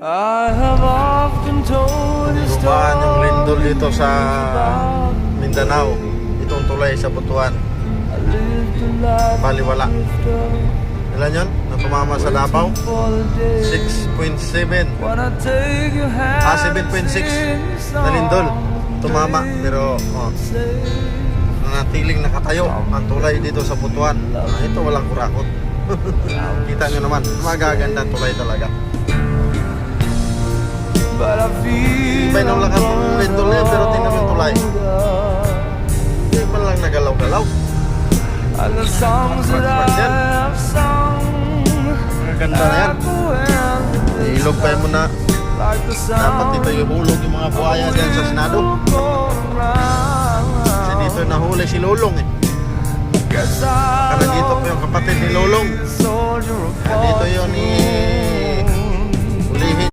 I have often told you Gumaan yung lindol dito sa Mindanao. Itong tulay sa Butuan. Baliwala. Ilan yun? Na tumama sa Davao? for the day 6.7. when I take your hand Ah, 7.6 na lindol. Tumama. Pero, oh, nanatiling nakatayo ang tulay dito sa Butuan. Ah, ito walang kurakot. Kita nyo naman, magaganda tulay talaga. Iba nung lakas ng yun, pero tingnan yung tulay. Hindi man lang nagalaw-galaw. And the songs that I have sung Maganda na yan. Ilog pa mo na dapat dito yung hulog yung mga buhaya dyan sa Senado. Kasi dito nahuli si Lulong eh. Kaya dito pa yung kapatid ni Lulong.